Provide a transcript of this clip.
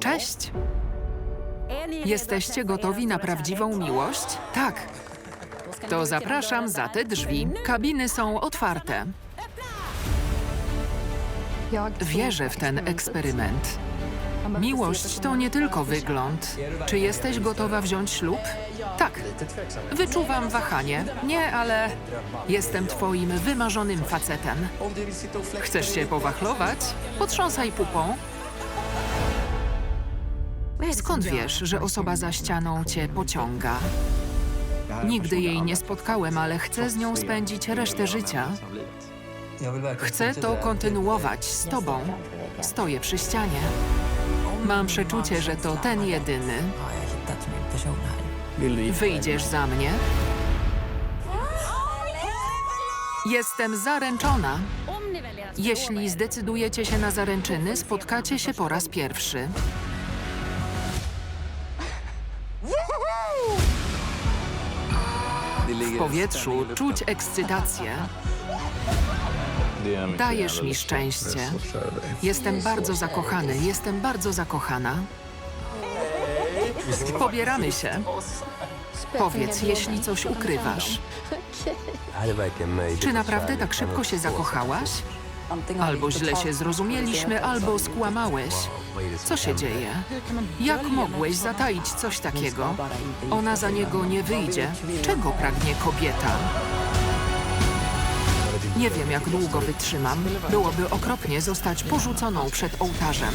Cześć! Jesteście gotowi na prawdziwą miłość? Tak. To zapraszam za te drzwi. Kabiny są otwarte. Wierzę w ten eksperyment. Miłość to nie tylko wygląd. Czy jesteś gotowa wziąć ślub? Tak. Wyczuwam wahanie. Nie, ale jestem twoim wymarzonym facetem. Chcesz się powachlować? Potrząsaj pupą. Skąd wiesz, że osoba za ścianą cię pociąga? Nigdy jej nie spotkałem, ale chcę z nią spędzić resztę życia. Chcę to kontynuować z tobą. Stoję przy ścianie. Mam przeczucie, że to ten jedyny. Wyjdziesz za mnie? Jestem zaręczona. Jeśli zdecydujecie się na zaręczyny, spotkacie się po raz pierwszy. W powietrzu czuć ekscytację. Dajesz mi szczęście. Jestem bardzo zakochany, jestem bardzo zakochana. Pobieramy się. Powiedz, jeśli coś ukrywasz. Czy naprawdę tak szybko się zakochałaś? Albo źle się zrozumieliśmy, albo skłamałeś. Co się dzieje? Jak mogłeś zataić coś takiego? Ona za niego nie wyjdzie. Czego pragnie kobieta? Nie wiem, jak długo wytrzymam. Byłoby okropnie zostać porzuconą przed ołtarzem.